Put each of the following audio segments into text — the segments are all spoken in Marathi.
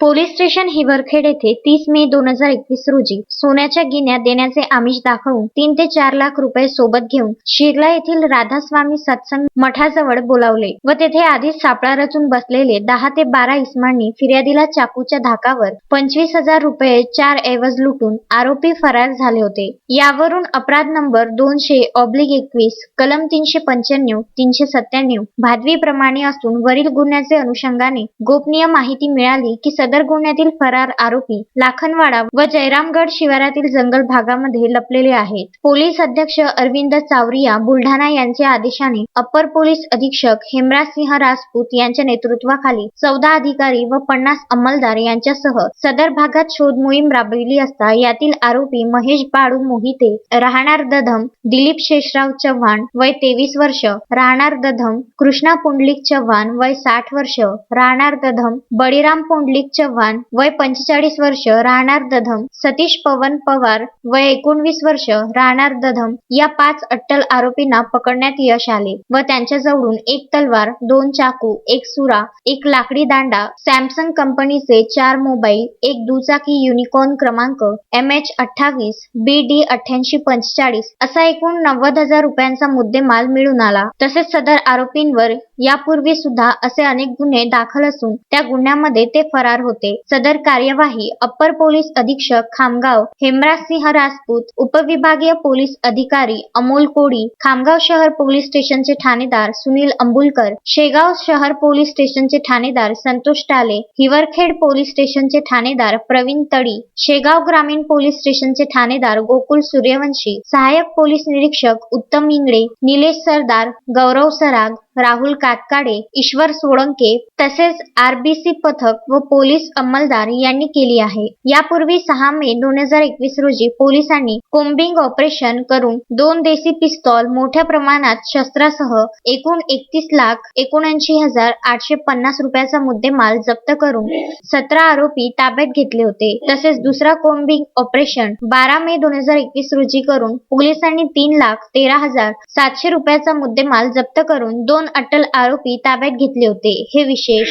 पोलीस स्टेशन हिवरखेड येथे तीस मे दोन हजार एकवीस रोजी सोन्याच्या गिन्या देण्याचे आमिष दाखवून तीन ते चार लाख रुपये सोबत घेऊन शिर्ला येथील राधास्वामी सत्संग मठाजवळ बोलावले व तेथे आधीच सापळा रचून बसलेले दहा ते बारा इस्मांनी फिर्यादीला चाकूच्या धाकावर पंचवीस हजार रुपये चार ऐवज लुटून आरोपी फरार झाले होते. यावरून अपराध नंबर दोनशे ऑब्लिक एकवीस कलम तीनशे पंच्याण्णव तीनशे सत्त्याण्णव भादवी प्रमाणे असून वरील गुन्ह्याचे अनुषंगाने गोपनीय माहिती मिळाली की सदर गुन्ह्यातील फरार आरोपी लाखनवाडा व जयरामगड शिवारातील जंगल भागामध्ये लपलेले आहेत. पोलीस अध्यक्ष अरविंद चावरिया बुलढाणा यांच्या आदेशाने अप्पर पोलीस अधीक्षक हेमराज सिंह राजपूत यांच्या नेतृत्वाखाली चौदा अधिकारी व पन्नास अंमलदार यांच्यासह सदर भागात शोध मोहीम राबविली असता यातील आरोपी महेश बाळू मोहिते राहणार दधम दिलीप शेषराव चव्हाण वय तेवीस वर्ष राहणार दधम कृष्णा पुंडलिक चव्हाण वय साठ वर्ष राहणार दधम बळीराम पुंडलिक चव्हाण वय पंचेचाळीस वर्ष राहणार दधम. सतीश पवन पवार वय एकोणवीस वर्ष राहणार दधम. या पाच अट्टल आरोपींना पकडण्यात यश आले व त्यांच्याजवळून एक तलवार दोन चाकू एक सुरा एक लाकडी दांडा सॅमसंग कंपनीचे चार मोबाईल एक दुचाकी युनिकॉर्न क्रमांक एम एच अठ्ठावीस बी डी अठ्ठ्याऐंशी पंचेचाळीस असा एकूण नव्वद हजार रुपयांचा मुद्देमाल मिळून आला. तसेच सदर आरोपींवर यापूर्वी सुद्धा असे अनेक गुन्हे दाखल असून त्या गुन्ह्यामध्ये ते फरार होते. सदर कार्यवाही अप्पर पोलीस अधीक्षक खामगाव हेमराज सिंह राजपूत उपविभागीय पोलीस अधिकारी अमोल कोडी खामगाव शहर पोलीस स्टेशनचे ठाणेदार सुनील अंबुलकर शेगाव शहर पोलीस स्टेशनचे ठाणेदार संतोष टाले हिवरखेड पोलीस स्टेशनचे ठाणेदार प्रवीण तडी शेगाव ग्रामीण पोलीस स्टेशनचे ठाणेदार गोकुल सूर्यवंशी सहाय्यक पोलीस निरीक्षक उत्तम इंगळे निलेश सरदार गौरव सराग राहुल कातकाडे ईश्वर सोळंके तसेच आरबीसी पथक व पोलीस अंमलदार यांनी केली आहे. यापूर्वी सहा मे दोन हजार एकवीस रोजी पोलिसांनी कोम्बिंग ऑपरेशन करून दोन देसी पिस्तॉल मोठ्या प्रमाणात शस्त्रासह एकूण एकतीस लाख एकोणऐंशी हजार आठशे पन्नास रुपयाचा मुद्देमाल जप्त करून सतरा आरोपी ताब्यात घेतले होते. तसेच दुसरा कोम्बिंग ऑपरेशन बारा मे दोन हजार एकवीस रोजी करून पोलिसांनी तीन लाख तेरा हजार सातशे रुपयाचा मुद्देमाल जप्त करून दोन अटल आरोपी ताब्यात घेतले होते. हे विशेष.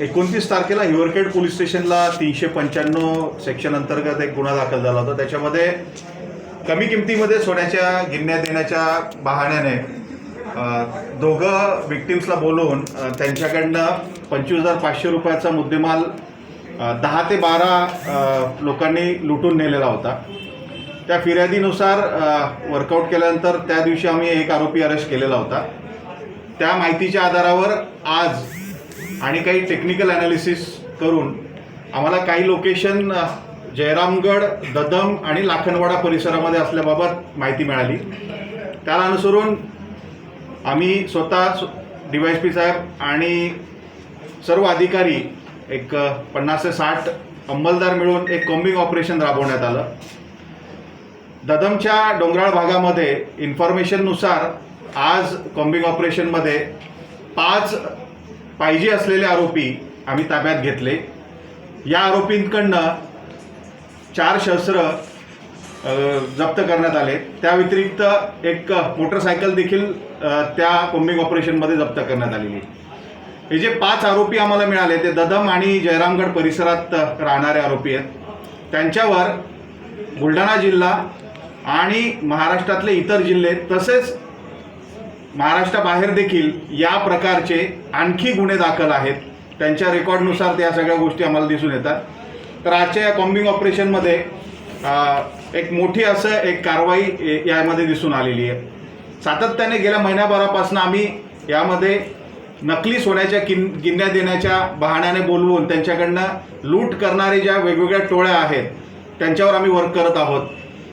एकोणतीस तारखेला हिवरखेड पोलीस स्टेशनला तीनशे पंच्याण्णव सेक्शन अंतर्गत एक गुन्हा दाखल झाला होता. त्याच्यामध्ये कमी किमतीमध्ये सोन्याच्या गिरण्या देण्याच्या बहाण्याने दोघं विक्टिम्सला बोलवून त्यांच्याकडनं पंचवीस हजार पाचशे रुपयाचा मुद्देमाल दहा ते बारा लोकांनी लुटून नेलेला होता. त्या फिर्यादीनुसार वर्कआउट केल्यानंतर त्या दिवशी आम्ही एक आरोपी अरेस्ट केलेला होता. त्या माहितीच्या आधारावर आज आणि काही टेक्निकल ॲनालिसिस करून आम्हाला काही लोकेशन जयरामगड ददम आणि लाखनवाडा परिसरामध्ये असल्याबाबत माहिती मिळाली. त्याला अनुसरून आम्ही स्वतः डी वाय एस पी साहेब आणि सर्व अधिकारी एक पन्नास ते साठ अंमलदार मिळून एक कॉम्बिंग ऑपरेशन राबवण्यात आलं. ददमच्या डोंगराळ भागामध्ये इन्फॉर्मेशननुसार आज कॉम्बिंग ऑपरेशनमध्ये पाच पाहिजे असलेले आरोपी आम्ही ताब्यात घेतले. या आरोपींकडनं चार शस्त्र जप्त करण्यात आले. त्या व्यतिरिक्त एक मोटरसायकल देखील त्या कॉम्बिंग ऑपरेशनमध्ये जप्त करण्यात आलेली. हे जे पाच आरोपी आम्हाला मिळाले ते ददम आणि जयरामगड परिसरात राहणारे आरोपी आहेत. त्यांच्यावर बुलढाणा जिल्हा आणि महाराष्ट्रातले इतर जिल्हे तसेच महाराष्ट्राबाहेर देखील या प्रकारचे आणखी गुन्हे दाखल आहेत. त्यांच्या रेकॉर्डनुसार त्या सगळ्या गोष्टी आम्हाला दिसून येतात. तर आजच्या या कॉम्बिंग ऑपरेशनमध्ये एक मोठी असं एक कारवाई यामध्ये दिसून आलेली आहे. सातत्याने गेल्या महिन्याभरापासून आम्ही यामध्ये नकली सोन्याच्या किन गिन्या देण्याच्या बहाण्याने बोलवून त्यांच्याकडनं लूट करणारे ज्या वेगवेगळ्या टोळ्या आहेत त्यांच्यावर आम्ही वर्क करत आहोत.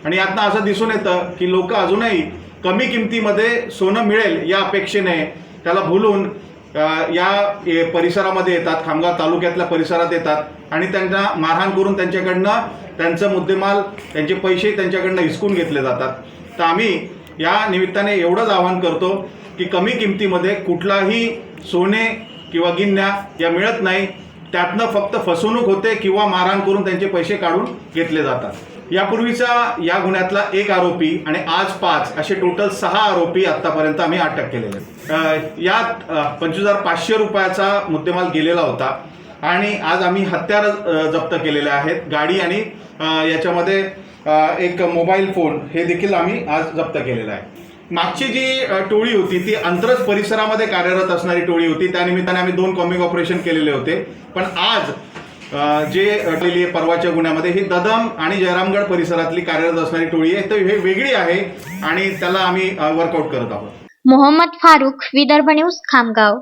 आणि यातनं असं दिसून येतं की लोक अजूनही कमी किमतीमध्ये सोनं मिळेल या अपेक्षेने त्याला भुलून या परिसरामध्ये येतात खामगाव तालुक्यातल्या परिसरात येतात आणि त्यांना मारहाण करून त्यांच्याकडनं त्यांचं मुद्देमाल त्यांचे पैसे त्यांच्याकडनं हिसकून घेतले जातात. तर आम्ही या निमित्ताने एवढंच आवाहन करतो की कमी किमतीमध्ये कुठलाही सोने किंवा गिन्या या मिळत नाही. त्यातनं फक्त फसवणूक होते किंवा मारहाण करून त्यांचे पैसे काढून घेतले जातात. यापूर्वीचा या गुन्ह्यातला एक आरोपी आणि आज पाच असे टोटल सहा आरोपी आत्तापर्यंत आम्ही अटक केलेले आहेत. यात पंचवीस हजार पाचशे रुपयाचा मुद्देमाल गेलेला होता आणि आज आम्ही हत्यार जप्त केलेले आहेत. गाडी आणि याच्यामध्ये एक मोबाईल फोन हे देखील आम्ही आज जप्त केलेलं आहे. मागची जी टोळी होती ती अंतरज परिसरामध्ये कार्यरत असणारी टोळी होती. त्या निमित्ताने आम्ही दोन कॉम्बिंग ऑपरेशन केलेले होते. पण आज जे अडलेली आहे परवाच्या गुन्ह्यामध्ये ही ददम आणि जयरामगड परिसरातली कार्यरत असणारी टोळी आहे. तर हे वेगळी आहे आणि त्याला आम्ही वर्कआउट करत आहोत. मोहम्मद फारुख विदर्भ न्यूज खामगाव.